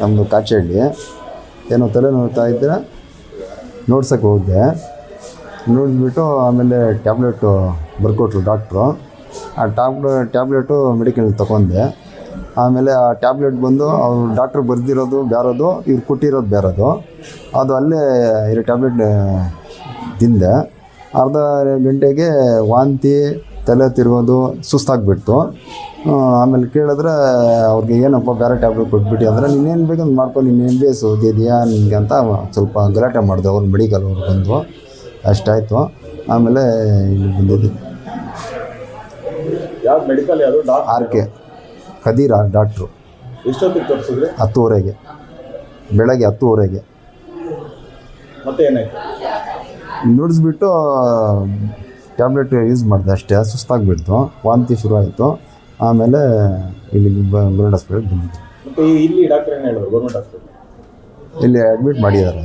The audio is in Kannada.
ನಮ್ಮದು ಕಾಚಹಳ್ಳಿ ಏನೋ ತಲೆ ನೋಡ್ತಾ ಇದ್ದರೆ? ನೋಡ್ಸೋಕ್ಕೆ ಹೋದೆ. ನೋಡಿಬಿಟ್ಟು ಆಮೇಲೆ ಟ್ಯಾಬ್ಲೆಟು ಬರ್ಕೊಟ್ರು ಡಾಕ್ಟ್ರು. ಆ ಟ್ಯಾಬ್ಲೆ, ಟ್ಯಾಬ್ಲೆಟು ಮೆಡಿಕಲ್ ತೊಗೊಂಡೆ ಆಮೇಲೆ ಆ ಟ್ಯಾಬ್ಲೆಟ್ ಬಂದು ಅವ್ರು ಡಾಕ್ಟ್ರು ಬರೆದಿರೋದು ಬೇರೋದು ಇವ್ರು ಕೊಟ್ಟಿರೋದು ಬೇರೋದು ಅದು ಅಲ್ಲೇ ಇರೋ ಟ್ಯಾಬ್ಲೆಟ್ ತಿಂದೆ. ಅರ್ಧ ಗಂಟೆಗೆ ವಾಂತಿ ತಲೆ ತಿರುಗೋದು ಸುಸ್ತಾಗ್ಬಿಡ್ತು. ಆಮೇಲೆ ಕೇಳಿದ್ರೆ ಅವ್ರಿಗೆ ಏನಪ್ಪ ಬೇರೆ ಟ್ಯಾಬ್ಲೆಟ್ ಕೊಟ್ಬಿಟ್ಟು. ಅಂದರೆ ನೀನೇನು ಬೇಕಂತ ಮಾಡ್ಕೊಂಡು ಏನು ಬೇಸು ಓದಿದೆಯಾ ನಿನಗೆ ಅಂತ ಸ್ವಲ್ಪ ಗಲಾಟೆ ಮಾಡಿದೆ. ಅವ್ರು ಮೆಡಿಕಲ್ ಅವ್ರು ಬಂದು ಅಷ್ಟಾಯಿತು. ಆಮೇಲೆ ಇಲ್ಲಿ ಬಂದಿದ್ದು. ಯಾವ್ದು ಮೆಡಿಕಲ್ ಯಾವುದು? R K. ಕದೀರ ಡಾಕ್ಟ್ರು. ಎಷ್ಟೊತ್ತಿಗೆ ತೋರಿಸಿದ್ರಿ? ಹತ್ತುವರೆಗೆ. ಬೆಳಗ್ಗೆ ಹತ್ತುವರೆಗೆ. ಮತ್ತೆ ಏನಾಯ್ತು? ನುಡಿಸ್ಬಿಟ್ಟು ಟ್ಯಾಬ್ಲೆಟ್ ಯೂಸ್ ಮಾಡಿದೆ ಅಷ್ಟೇ ಸುಸ್ತಾಗ್ಬಿಡ್ತು ವಾಂತಿ ಶುರು ಆಯಿತು ಆಮೇಲೆ ಇಲ್ಲಿ ಬ ಗರುಡ್ ಹಾಸ್ಪಿಟಲ್ಗೆ ಬಂದಿದ್ದು. ಇಲ್ಲಿ ಡಾಕ್ಟರ್ ಏನು ಹೇಳಿದ್ರು ಗೌರ್ಮೆಂಟ್ ಹಾಸ್ಪಿಟಲ್ ಇಲ್ಲಿ ಅಡ್ಮಿಟ್ ಮಾಡಿದ್ದಾರೆ.